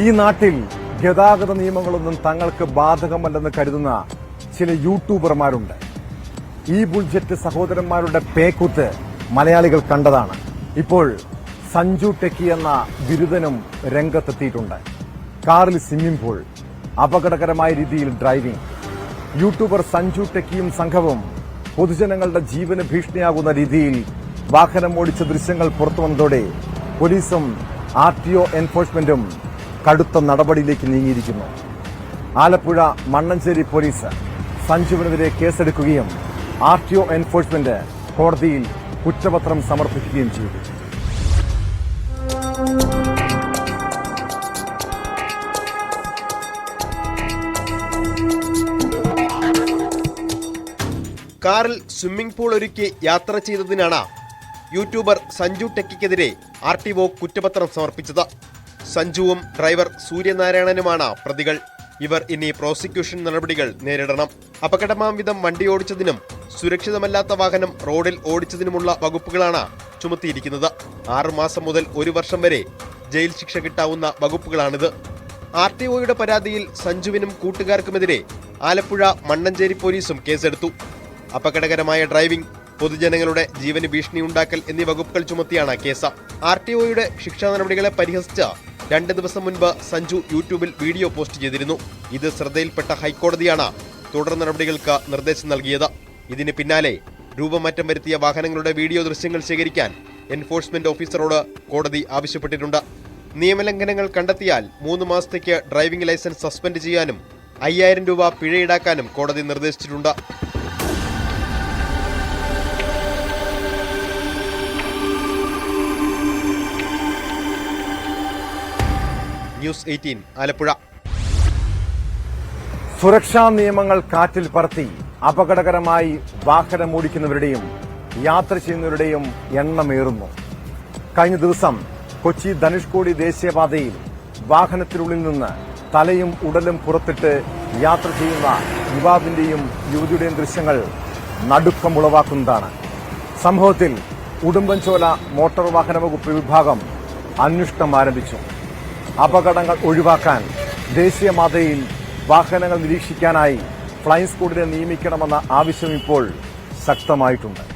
ഈ നാട്ടിൽ ഗതാഗത നിയമങ്ങളൊന്നും തങ്ങൾക്ക് ബാധകമല്ലെന്ന് കരുതുന്ന ചില യൂട്യൂബർമാരുണ്ട്. ഈ ബുൾജറ്റ് സഹോദരന്മാരുടെ പേക്കുത്ത് മലയാളികൾ കണ്ടതാണ്. ഇപ്പോൾ സഞ്ജു ടെക്കി എന്ന ബിരുദനും രംഗത്തെത്തിയിട്ടുണ്ട്. കാറിൽ സ്വിമ്മിംഗ് അപകടകരമായ രീതിയിൽ ഡ്രൈവിംഗ്. യൂട്യൂബർ സഞ്ജു ടെക്കിയും സംഘവും പൊതുജനങ്ങളുടെ ജീവന് ഭീഷണിയാകുന്ന രീതിയിൽ വാഹനം ഓടിച്ച ദൃശ്യങ്ങൾ പുറത്തുവന്നതോടെ പോലീസും ആർ ടി ഒ എൻഫോഴ്സ്മെന്റും കടുത്ത നടപടിയിലേക്ക് നീങ്ങിയിരിക്കുന്നു. ആലപ്പുഴ മണ്ണഞ്ചേരി പോലീസ് സഞ്ജുവിനെതിരെ കേസെടുക്കുകയും ആർ ടി ഒ എൻഫോഴ്സ്മെന്റ് കോടതിയിൽ കുറ്റപത്രം സമർപ്പിക്കുകയും ചെയ്തു. കാറിൽ സ്വിമ്മിംഗ് പൂൾ ഒരുക്കി യാത്ര ചെയ്തതിനാണ് യൂട്യൂബർ സഞ്ജു ടെക്കിക്കെതിരെ ആർ ടി ഒ കുറ്റപത്രം സമർപ്പിച്ചത്. സഞ്ജുവും ഡ്രൈവർ സൂര്യനാരായണനുമാണ് പ്രതികൾ. ഇവർ ഇനി പ്രോസിക്യൂഷൻ നടപടികൾ നേരിടണം. അപകടമാം വിധം വണ്ടി ഓടിച്ചതിനും സുരക്ഷിതമല്ലാത്ത വാഹനം റോഡിൽ ഓടിച്ചതിനുമുള്ള വകുപ്പുകളാണ് ചുമത്തിയിരിക്കുന്നത്. ആറുമാസം മുതൽ ഒരു വർഷം വരെ ജയിൽ ശിക്ഷ കിട്ടാവുന്ന വകുപ്പുകളാണിത്. ആർ ടി ഒയുടെ പരാതിയിൽ സഞ്ജുവിനും കൂട്ടുകാർക്കുമെതിരെ ആലപ്പുഴ മണ്ണഞ്ചേരി പോലീസും കേസെടുത്തു. അപകടകരമായ ഡ്രൈവിംഗ് പൊതുജനങ്ങളുടെ ജീവന് ഭീഷണിയുണ്ടാക്കൽ എന്നീ വകുപ്പുകൾ ചുമത്തിയാണ് കേസ്. ആർ ടി ഒയുടെ ശിക്ഷാ നടപടികളെ പരിഹസിച്ച് രണ്ട് ദിവസം മുൻപ് സഞ്ജു യൂട്യൂബിൽ വീഡിയോ പോസ്റ്റ് ചെയ്തിരുന്നു. ഇത് ശ്രദ്ധയിൽപ്പെട്ട ഹൈക്കോടതിയാണ് തുടർ നടപടികൾക്ക് നിർദ്ദേശം നൽകിയത്. ഇതിന് പിന്നാലെ രൂപമാറ്റം വരുത്തിയ വാഹനങ്ങളുടെ വീഡിയോ ദൃശ്യങ്ങൾ ശേഖരിക്കാൻ എൻഫോഴ്സ്മെന്റ് ഓഫീസറോട് കോടതി ആവശ്യപ്പെട്ടിട്ടുണ്ട്. നിയമലംഘനങ്ങൾ കണ്ടെത്തിയാൽ മൂന്ന് മാസത്തേക്ക് ഡ്രൈവിംഗ് ലൈസൻസ് സസ്പെൻഡ് ചെയ്യാനും അയ്യായിരം രൂപ പിഴ ഈടാക്കാനും കോടതി നിർദ്ദേശിച്ചിട്ടുണ്ട്. News eighteen Alappuzha. സുരക്ഷാ നിയമങ്ങൾ കാറ്റിൽ പറത്തി അപകടകരമായി വാഹനം ഓടിക്കുന്നവരുടെയും യാത്ര ചെയ്യുന്നവരുടെയും എണ്ണമേറുന്നു. കഴിഞ്ഞ ദിവസം കൊച്ചി ധനുഷ്കോടി ദേശീയപാതയിൽ വാഹനത്തിനുള്ളിൽ നിന്ന് തലയും ഉടലും പുറത്തിട്ട് യാത്ര ചെയ്യുന്ന യുവാവിന്റെയും യുവതിയുടെയും ദൃശ്യങ്ങൾ നടുക്കമുളവാക്കുന്നതാണ്. സംഭവത്തിൽ ഉടുമ്പൻചോല മോട്ടോർ വാഹന വകുപ്പ് വിഭാഗം അന്വേഷണം ആരംഭിച്ചു. അപകടങ്ങൾ ഒഴിവാക്കാൻ ദേശീയപാതയിൽ വാഹനങ്ങൾ നിരീക്ഷിക്കാനായി ഫ്ലൈങ് സ്കൂഡിനെ നിയമിക്കണമെന്ന ആവശ്യം ഇപ്പോൾ ശക്തമായിട്ടുണ്ട്.